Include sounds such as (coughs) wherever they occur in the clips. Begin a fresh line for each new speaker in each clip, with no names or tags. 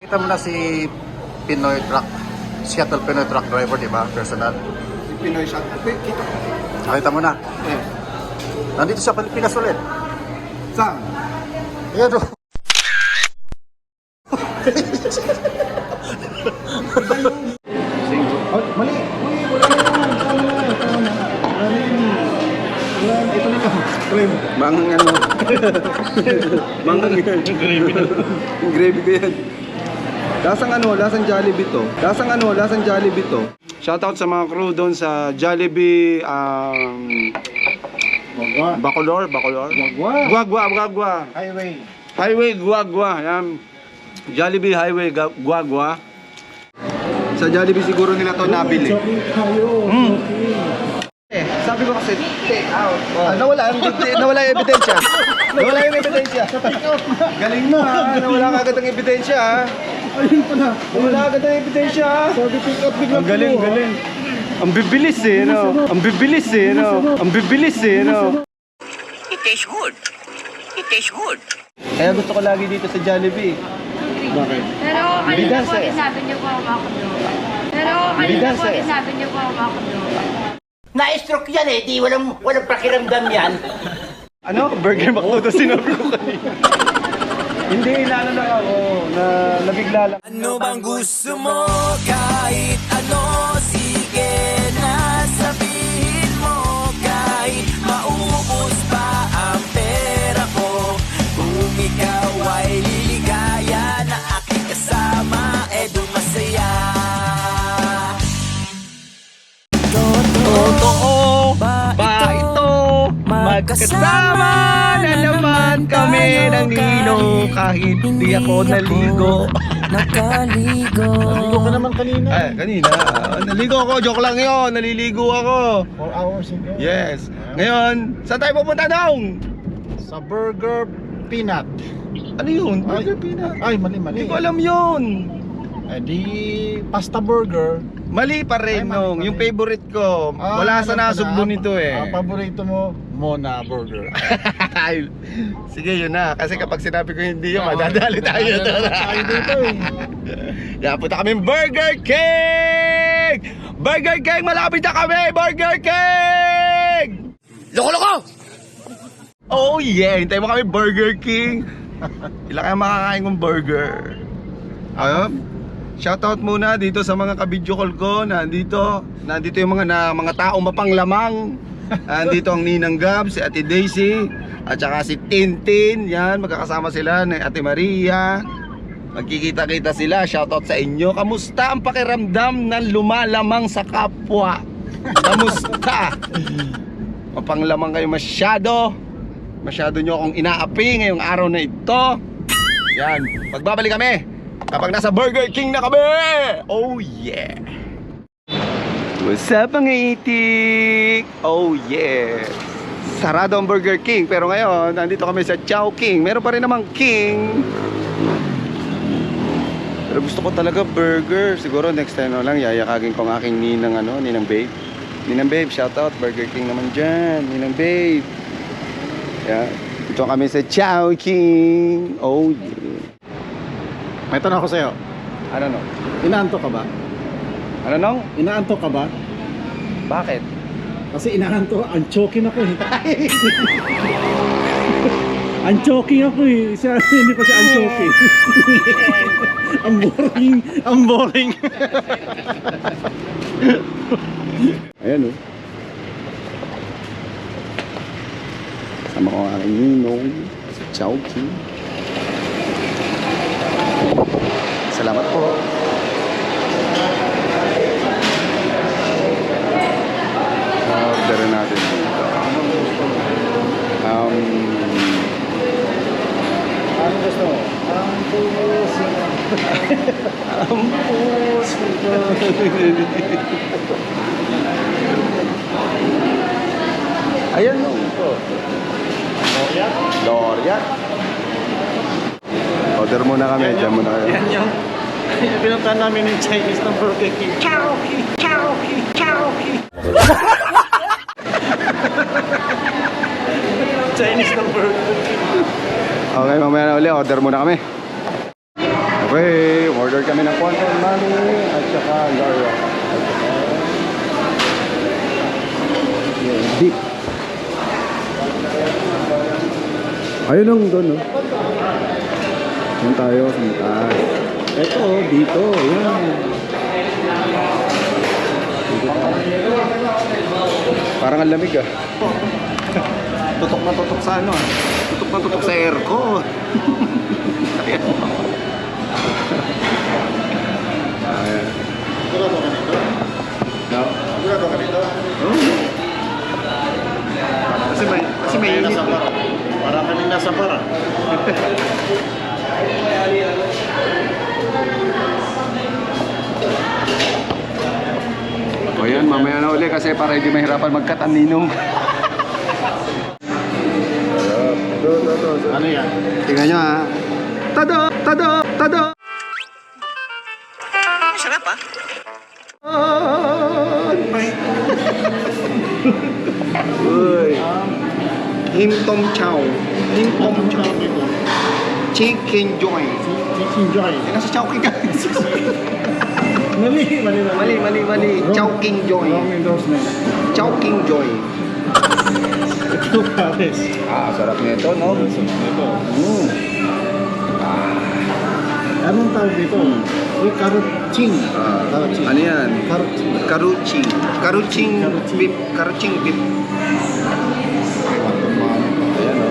Kita mo na si Pinoy truck, Seattle Pinoy truck driver, di ba? Personal.
Si Pinoy. Wait, kita.
Nakita mo na.
Eh,
Nandito sa Pilipinas ulit.
saan?
Ayan o.
Oh, mali. Uy, wala na naman. Tama na. Tama na. Wala na yun. Wala na. Ito na. Trim.
Mangang ano? (laughs) Mangang. Gravy na. Gravy ko yan. Lasang ano, lasang Jollibee to. Lasang ano, lasang Jollibee to. Shoutout sa mga crew doon sa Jollibee um,
Wagwa.
Bacolor, Bacolor.
Wagwa.
Guagua, Guagua.
Highway.
Highway Guagua. Yan. Jollibee Highway Guagua. Sa Jollibee siguro nila to nabili. Hmm. Eh, sabi ko kasi, take out. Ah, nawala, ang- nawala yung ebidensya. (laughs) Nawala yung ebidensya. Galing mo ha, nawala ka agad ang ebidensya ha.
Ayun pala.
Nawala agad ang ebidensya ha.
Sabi pick up biglang
Ang galing, galing. Ang bibilis eh, no? Ang bibilis eh, no? Ang bibilis eh, no?
It tastes good. It tastes good.
Kaya gusto ko lagi dito sa Jollibee.
Bakit?
Pero kanina
Bigas
po,
eh.
isabi niyo po ako ako Pero kanina
Bigas
po,
eh.
isabi niyo po ako ako
Na-stroke yan eh. Di walang, walang pakiramdam yan.
Ano? Burger McDo sinabi ko kanina. Hindi, inaano lang ako, na nabigla lang.
Ano bang gusto mo kahit ano Sige
Magkasama na naman kami ng ninong kahit di ako naligo.
Nakaligo
Naligo ka naman kanina.
Ay, kanina. Naligo ako, joke lang yon. Naliligo ako.
4 hours ago.
Yes. Ngayon, saan tayo pupunta dong?
Sa Burger Peanut.
Ano yun?
Ay.
Burger peanut.
Ay, mali, mali.
Hindi ko alam yun.
Eh di, pasta burger.
Mali pa rin,
Ay, mali
nung.
pa
Yung
rin.
favorite ko.
Ah,
Wala sa
ganun
nasugbo
pala.
nito eh.
Ang paborito mo, Mona Burger.
Ay, Sige, yun na. Kasi kapag sinabi ko hindi yun, madadali tayo.
tayo dito eh.
Kaya punta kami Burger King! Burger King! Malapit na kami! Burger King!
Loko-loko!
Oh yeah! Hintay mo kami Burger King! Ilan kaya makakain kong burger? Ayun. Shoutout muna dito sa mga ka-video call ko. Nandito, nandito yung mga na, mga tao mapanglamang. Nandito ang Ninang Gab, si Ate Daisy, at saka si Tintin. Yan, magkakasama sila ni Ate Maria. Magkikita-kita sila. Shoutout sa inyo. Kamusta ang pakiramdam ng lumalamang sa kapwa? Kamusta? (laughs) Mapanglamang kayo masyado. Masyado nyo akong inaapi ngayong araw na ito. Yan, magbabalik kami kapag nasa Burger King na kami. Oh yeah. What's up mga itik? Oh yeah. Sarado ang Burger King pero ngayon nandito kami sa Chow King. Meron pa rin namang King. Pero gusto ko talaga burger. Siguro next time na lang yayakagin ko ang aking ninang ano, ninang babe. Ninang babe, shout out Burger King naman dyan. Ninang babe. Yeah. Ito kami sa Chow King. Oh yeah.
May tanong ako sa'yo.
Ano no?
Inaanto ka ba?
Ano nong?
Inaanto ka ba?
Bakit?
Kasi inaanto, ang choking ako eh. (laughs) ang choking ako eh. Siya, hindi pa siya ang choking. (laughs) ang boring, ang boring. (laughs)
Ayan oh. Sama ko ang aking ninong sa Chow King. Salamat po. Order natin dito. Um,
ano gusto mo? Ang puso.
ang puso. Ayan no. Doria. Order muna kami, dyan muna kayo.
Yan yung yung (laughs) pinuntahan namin ng Chinese ng Burger King. Chowky! Chowky! Chowky! Chinese ng Burger King.
Okay, mamaya na uli, order muna kami. Okay, order kami ng quantum money at saka yung beef. Ayun lang doon, no? Doon tayo sa taas. Ito, dito. Yan. Parang ang lamig ah. (laughs) tutok na tutok sa ano ah. Tutok na tutok sa aircon. Ayan. Ayan. No? Oo. Kasi may, kasi may init. eh.
Para kami nasa para.
Kasi para hindi mahirapan magkat ang ninong.
Ano yan?
Tingnan nyo ha. Tada! Tada! Tada!
Sarap ah.
Uy. Him Tom Chow. Him Tom Chow. Chicken Joy.
Chicken Joy.
Eh, nasa Chow King ka. (laughs)
Mali, mali,
mali, mali, Joy.
Wrong endorsement.
Joy.
Ito, Paris. (laughs)
Ah, sarap nito, no?
Ito.
Mm.
Anong tawag dito? Uy, carrot ching.
Ah,
Carrot ching.
ano yan? Karuching. Karuching
Karuching.
beef. Karuching beef. Ayan, no?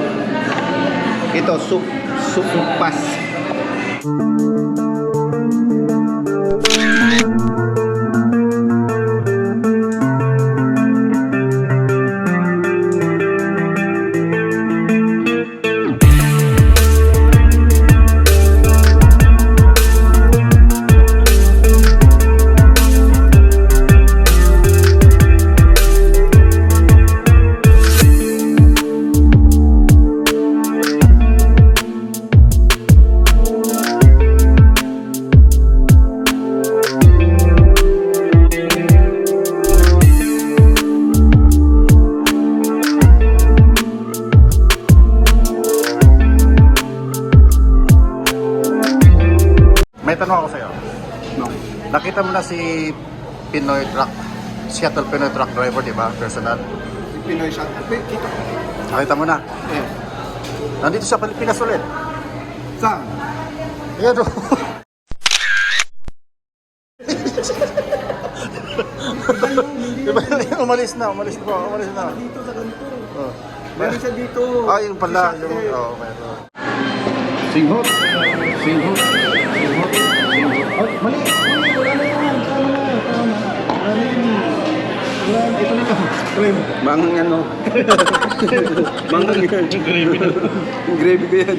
Ito, soup. Soup pas.
Personal.
Pinoy shot. Kita ko.
Nakita mo na.
Eh.
Nandito sa Pilipinas ulit.
Saan?
Ayan o. Di ba? umalis na, umalis na, umalis na.
Dito sa ganito.
Oh.
Meron siya dito.
Ah, yung pala, yung, oh, meron.
Singhot. Singhot. Singhot.
Oh, mali, Trim.
Mangang ano. (laughs) Yan. Gravy. Gravy ko yan.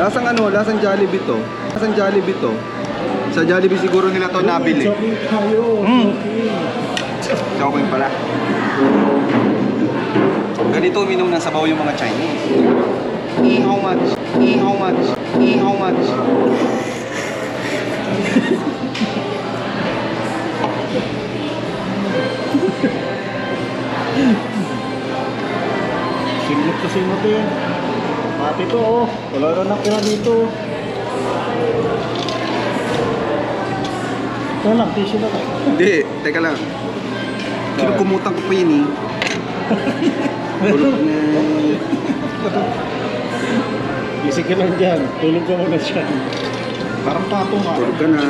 Lasang ano, lasang Jollibee to. Lasang Jollibee to. Sa Jollibee siguro nila to nabili.
Shopping tayo, shopping.
Shopping pala. Ganito uminom ng sabaw yung mga Chinese. E how much? E how much? E how much? (laughs)
Singot to singot eh. Pati to oh. Wala na nakira dito. Ito lang, tissue lang.
Hindi, teka lang. Kinukumutan ko pa yun eh. (laughs) Tulog na.
Gising ka lang dyan. Tulog ka muna dyan. Parang patong ah.
Tulog ka na.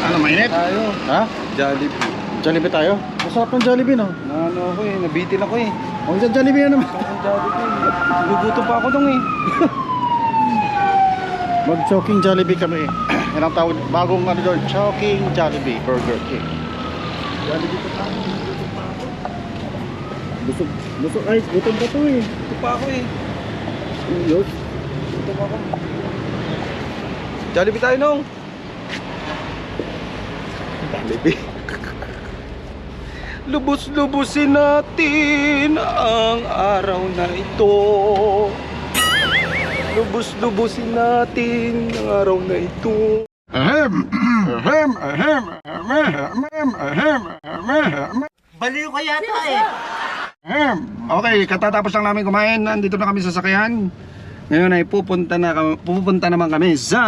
Ano, mainit?
Tayo.
Ha?
Jollibee.
Jollibee tayo? Masarap ng Jollibee no?
Na ano ako eh, nabitin ako eh.
Huwag dyan Jollibee na naman.
Ang Jollibee. Gugutom pa ako dong eh. (laughs)
Mag-choking Jollibee kami. (clears throat) Yan ang tawag, bagong ano doon, Choking Jollibee Burger King. Jollibee pa tayo. Busog, busog, ay, gutom pa to eh.
Gugutom pa ako eh.
Yun.
Gugutom ako. Jollibee tayo nung. Jollibee. Lubos-lubusin natin ang araw na ito. Lubos-lubusin natin ang araw na ito. Ahem, ahem, ahem, ahem, ahem, ahem, ahem, ahem.
Baliw ka yata eh.
Okay, katatapos lang namin kumain. Nandito na kami sa sakyan. Ngayon ay pupunta na kami, pupunta naman kami sa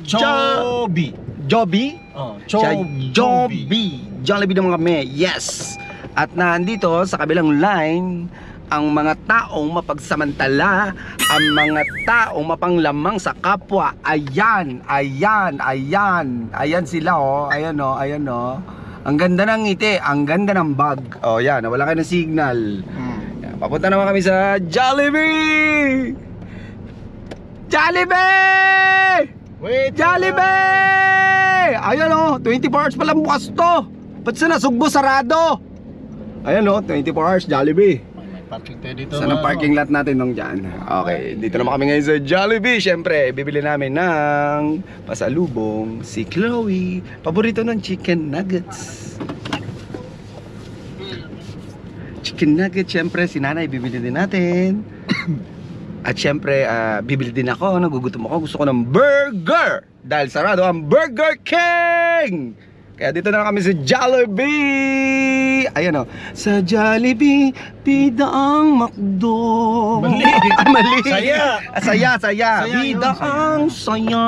Joby.
Joby?
Oh,
Sa Joby. Jollibee naman kami. Yes. At nandito sa kabilang line ang mga taong mapagsamantala, ang mga taong mapanglamang sa kapwa. Ayan, ayan, ayan. Ayan sila oh. Ayan oh, ayan oh. Ang ganda ng ngiti, ang ganda ng bag. Oh, yan, wala kayo ng signal. Yan, Papunta naman kami sa Jollibee! Jollibee!
Wait!
Jollibee! Ayan o, 24 hours pa lang bukas to. Ba't sa nasugbo sarado? Ayan o, 24 hours Jollibee.
May parking tayo dito.
Saan ang parking lot natin nung dyan? Okay, dito naman kami ngayon sa Jollibee. Siyempre, bibili namin ng pasalubong si Chloe. Paborito ng chicken nuggets. Chicken nuggets, siyempre, si nanay bibili din natin. (coughs) At siyempre, ah, bibili din ako. Nagugutom ako. Gusto ko ng burger. Dahil sarado ang Burger King! Kaya dito na kami sa Jollibee! Ayan o. Sa Jollibee, bida ang makdo.
Mali. (laughs)
Ah, mali.
Saya.
Ah, saya, saya.
Saya
bida
saya.
ang saya.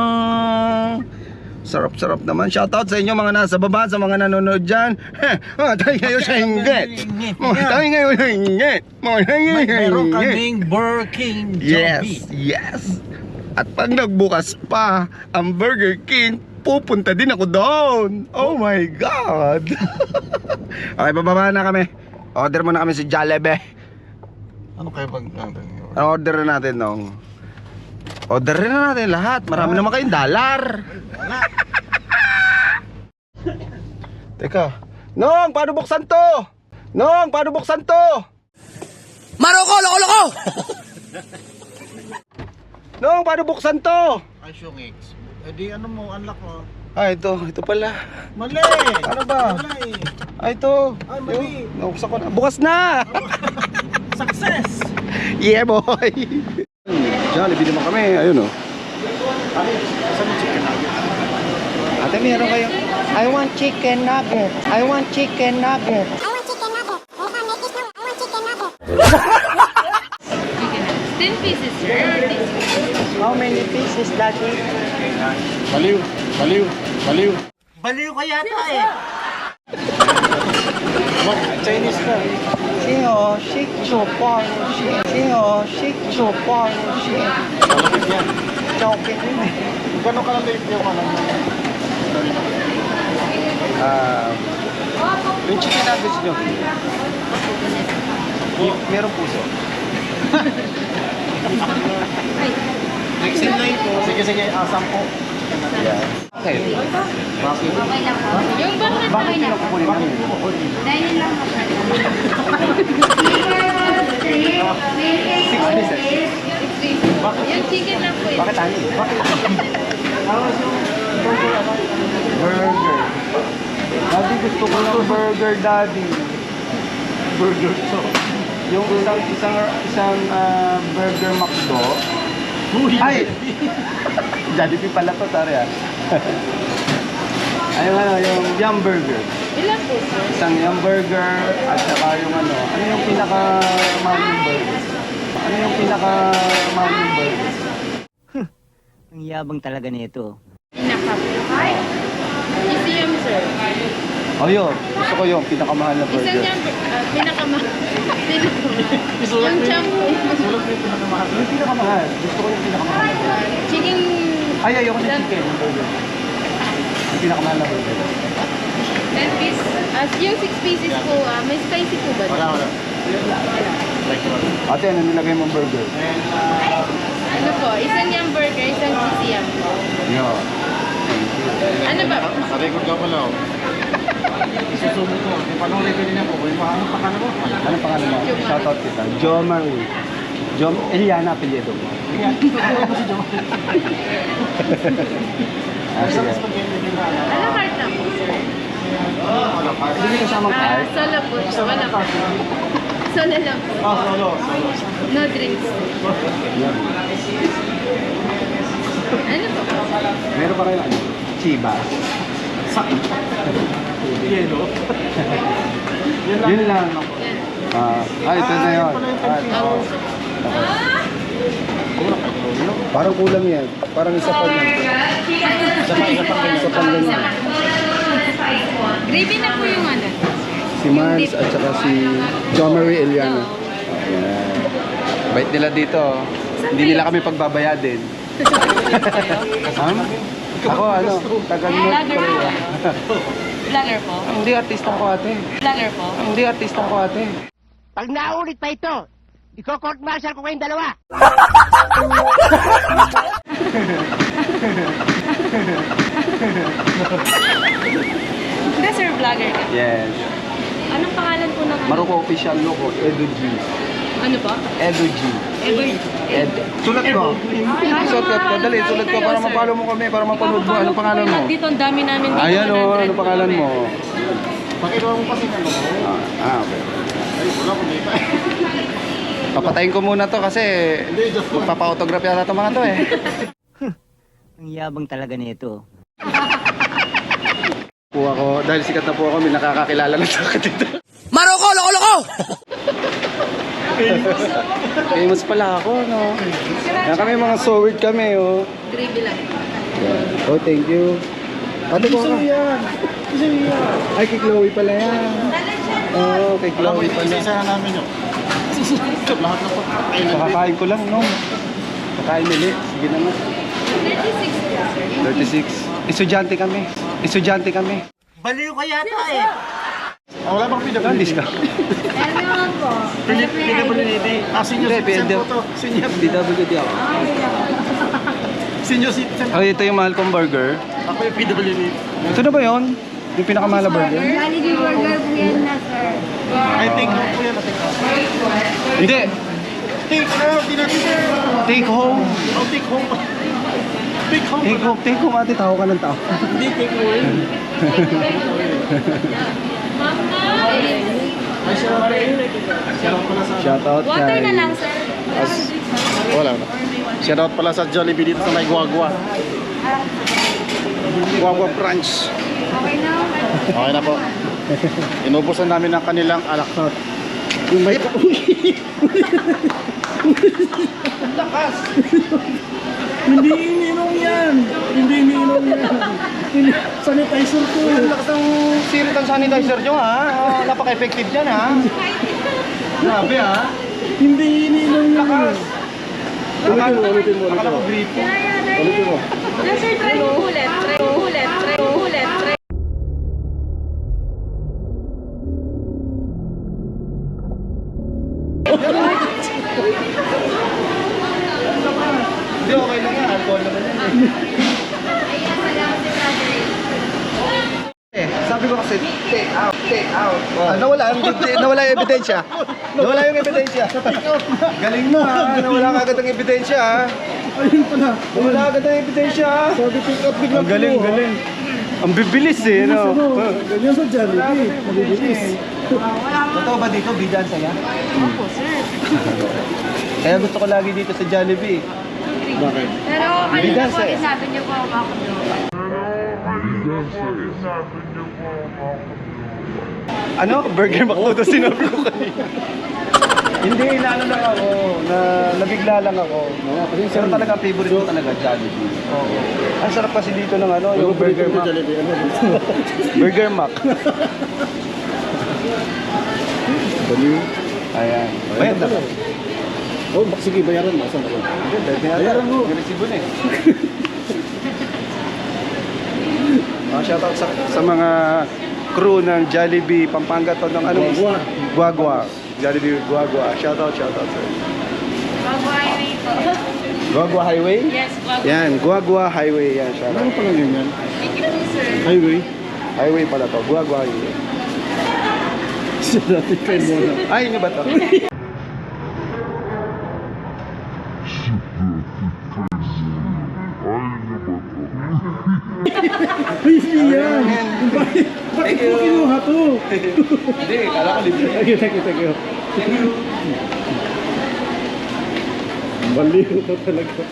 Sarap-sarap naman. Shoutout sa inyo mga nasa baba, sa mga nanonood dyan. Matay kayo sa inggit. Matay kayo sa inggit. Matay kayo sa
meron
inggit.
kaming Burger
Yes, yes. At pag nagbukas pa ang Burger King, pupunta din ako doon. Oh my God. (laughs) okay, bababa na kami. Order muna kami sa Jollibee.
Ano kaya bang... Ano,
Ano order na natin nung? Order na natin lahat. Marami naman kayong dollar. Teka. Nong, paano buksan to? Nong, paano buksan to?
Maroko, loko, loko!
Nong, paano buksan to?
Ay, yung X. Eh di ano mo, unlock mo.
Ah, ito. Ito pala.
Mali!
Ano ba?
Mali!
Ah, ito.
Ay, mali.
Yung, nabuksan ko na. Bukas na!
Success! (laughs)
Yeah, boy! Jollibee naman kami. Ayun, oh.
Saan yung chicken nugget?
Ate, meron kayo.
I want chicken nugget. I want chicken nugget.
Ten pieces, sir.
How many pieces, Daddy?
Baliw! Baliw! Baliw!
Baliw ka yata eh.
What? Chinese ka.
Sino, shik chu pon shi. Sino, shik chu pon shi.
Malapit yan.
Joking yun eh.
Gano'n ka lang liit yung ano?
Ah, yung chicken nuggets nyo. Merong puso.
Exit na ito. Sige, sige. Ah, sampo.
Yeah. Okay.
Bakit?
Okay lang po. Yung bakit
Bakit
okay lang po.
namin?
Dahil lang po.
Six pieces.
Pieces. Yung chicken lang po yun.
Bakit ani? Bakit? Burger. Daddy, gusto ko ng burger, daddy.
Burger to.
Yung isang isang isang ah, burger McDo.
Uy!
Ay! Jollibee pala to, sorry ah. Ayun ano, yung yum burger.
Ilan po, sir?
Isang yum burger at saka yung ano, ano yung pinaka mahal burger? Ano yung pinaka mahal burger?
Ang yabang talaga nito.
Pinaka-high? Easy yun, sir.
Oh yun, gusto ko yung pinakamahal na
Isa
burger.
niya, uh, pinaka-ma...
Isulat
Yung champ
yung pinakamahal.
Yung pinakamahal, gusto ko yung pinakamahal na burger.
Chicken...
Ay, ayoko ng chicken. Yung pinakamahal na burger.
10 piece. As yung 6 pieces po, ah, may spicy po ba?
Wala, wala.
Ate, ano nilagay mong burger?
Ano po? Isang yum burger, isang cheesy.
Yun.
Ano ba?
nakarecord ka pala, oh. Isusumo ko. Panoorin ko din ako. Kung ano pa ka na mo?
Anong pangalan mo? Shoutout kita. Jo Marie. Jo Eliana apelyido mo. Ah, sige.
Ano heart na po, sir?
Hindi ka kasamang
Ah,
card.
solo po siya. Wala po. Solo lang po.
Ah, solo.
No drinks. Ano po?
Meron pa kayo ano? Chivas.
Yelo.
Yun lang.
Yan.
Ah, ah, ito na yun. Ah, oo. Parang kulang yan. Parang isa pa yan. Isa pa, isa pa, isa pa ganyan.
Gravy na po yung ano.
Si Mans at saka si Jomery Eliano. Ayan. Bait nila dito. Hindi nila kami pagbabayadin. Ma'am? (laughs) Ako ano, taga North Korea.
Vlogger po.
Hindi artista ko ate.
Vlogger po.
Hindi artista ko ate.
Pag naulit pa ito, iko-court martial ko kayong dalawa.
Hindi sir, vlogger ka.
Yes.
Anong pangalan po ng ano?
Maruko official logo, Edu G.
Ano po?
Edu G.
Ever.
Ed. Sulat ko. Sulat ko. Dali, sulat ko para mapalo mo kami, para mapanood mo. Anong pangalan mo?
Dito, ang dami namin dito.
Ayan o,
100
ano pangalan mo?
Pakigawa mo kasi logo.
Ah, ah, okay.
Ay, wala ko dito.
Papatayin ko muna to kasi magpapa-autograph yata itong mga to eh. (laughs)
Ang yabang talaga nito.
Po ako, dahil sikat na po ako, may nakakakilala na sa akin dito.
Maroko, loko, loko!
Famous pala ako, no? Yan kami mga soward kami, oh.
Gravy lang.
Oh, thank you. Ate ko ka. yan. Ay, kay Chloe pala yan. Oo, oh, kay
Alam mo,
Chloe pala.
isa na namin yun. Lahat na po.
Kakakain ko lang, no? Kakain nili. Sige na nga.
36 po, sir.
36. Estudyante kami. Estudyante kami.
Baliw ka yata eh.
Ah, wala bang?
Landis ka.
Ano po?
PWD. Ah, senior citizen po to. Senior,
DWD ako.
senior citizen.
Oh, ito yung mahal kong burger.
Ako yung PWD.
Ito na ba yun? Yung pinakamahal na burger?
Jollibee Burger po yan na, sir.
I think home po yan. I think home.
Hindi.
Take, ano, di natin sir.
Take home.
Oh, take home. Take home.
Take home. Take home ate. Tao ka ng tao.
Hindi, take home. Ay, pala sa...
Shout out
Water
kay...
na lang, sir.
As- Wala na. Shout out pala sa Jollibee dito sa may Guagua. Guagua branch.
Okay na.
Okay na po. Inubusan namin ang kanilang alakot.
Yung may...
Hindi ininom yan. Hindi ininom yan. Hindi- Sanitizer ko.
Ang lakas ng sirit ang sanitizer nyo ha. Oh, napaka-effective yan ha. Grabe ha.
Hindi ininom yan. Ulitin mo, ulitin mo.
Akala ko gripo.
Ulitin mo.
Sir, try ulit. Try mo ulit. Try mo ulit. Try
Hindi, okay lang yan. Alcohol naman yan. Eh, sabi ko kasi, take out, take out. Ah, nawala, ang nawala yung ebidensya. Nawala yung ebidensya. Galing mo ha, nawala ka agad ang ebidensya ha.
Ayun pala.
Nawala agad ang ebidensya ha.
Sabi pick up biglang
Ang galing, galing. Ang bibilis eh,
Ano?
no?
Ganyan sa Jollibee. Mabibilis.
Totoo ba dito, bidan saya? Opo, sir. Kaya gusto ko lagi dito sa Jollibee.
Bakit?
Pero ano
Bigas
na po,
eh.
isabi niyo po ako doon.
Ano? Burger McDo sinabi ko kanina. Hindi, inaano lang ako, na nabigla lang ako. No? Pero talaga, favorite ko talaga, Jollibee. Oo. Ang sarap kasi dito ng ano, yung Burger Mac.
Ano?
Burger Mac. (laughs)
Baliw.
Ayan. Bayad na?
Oh, bak- sige, bayaran mo. Saan ako?
Bayaran mo. Yung resibo na eh. (laughs) Ah, shoutout sa, sa mga crew ng Jollibee Pampanga to ng ano?
Guagua.
Guagua. Jollibee Guagua. Shoutout, shoutout sir.
Bago highway po.
Guagua Highway?
Yes, bago.
Yan, Guagua Highway yan.
Ano
Shoutout.
pala yun yan?
Thank you po, sir.
Highway.
Highway pala to. Guagua Highway.
Siya dati kayo muna.
Ay, ano ba to?
Ay, hindi yan. Bakit? Bakit mo kinuha to? (laughs)
Hindi, kala ko libre.
Thank you, thank you, thank you. Baliw ko talaga.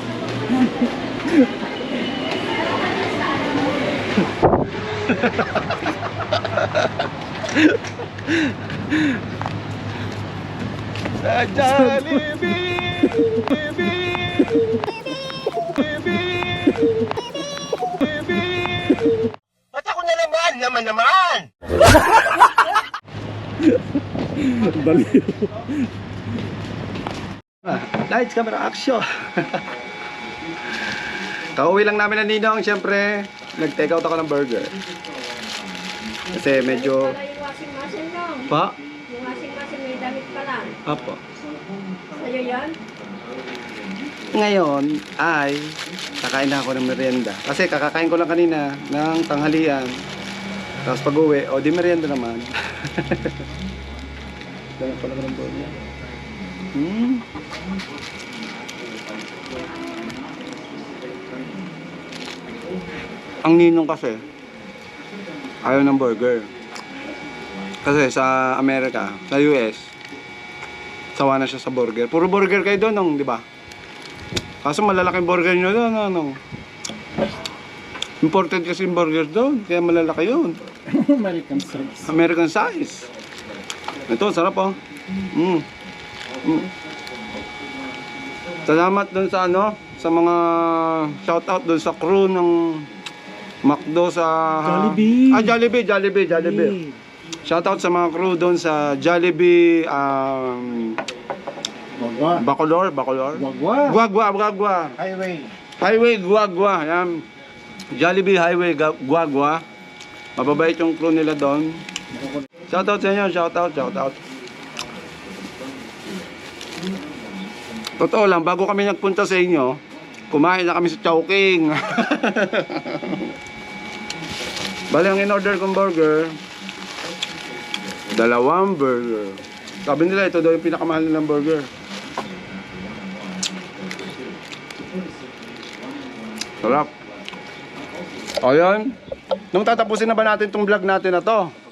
Sa Jollibee!
Ba't
Baliw.
Lights, camera, action! Kauwi lang namin ng Ninong, siyempre, nag-take out ako ng burger. Kasi medyo...
Wala yung washing machine no?
Pa?
Yung washing machine may damit pala.
Apo.
Sa'yo yan?
Ngayon ay kakain na ako ng merienda. Kasi kakakain ko lang kanina ng tanghalian. Tapos pag uwi, o di merienda naman. (laughs) Dami pala ko ng burger. Hmm. Ang ninong kasi, ayaw ng burger. Kasi sa Amerika, sa US, sawa na siya sa burger. Puro burger kayo doon, nung, di ba? Kaso malalaking burger nyo doon, ano? Imported kasi yung burger doon, kaya malalaki yun. (laughs)
American size.
American size. Ito, sarap oh. Mm. Mm. Salamat doon sa ano, sa mga shoutout doon sa crew ng McDo sa...
Jollibee.
Ah, Jollibee, Jollibee, Jollibee. Shoutout sa mga crew doon sa Jollibee, um,
Wagwa.
Bacolor, Bacolor.
Wagwa.
Guagua, Guagua.
Highway.
Highway Guagua, yan. Jollibee Highway Guagua. Mababait yung crew nila doon. Shoutout sa inyo, shoutout, shoutout. Totoo lang, bago kami nagpunta sa inyo, kumain na kami sa Chowking. (laughs) Bali, ang in-order kong burger, dalawang burger. Sabi nila, ito daw yung pinakamahal nilang burger. Sarap. O yun. Nung tatapusin na ba natin tong vlog natin na to?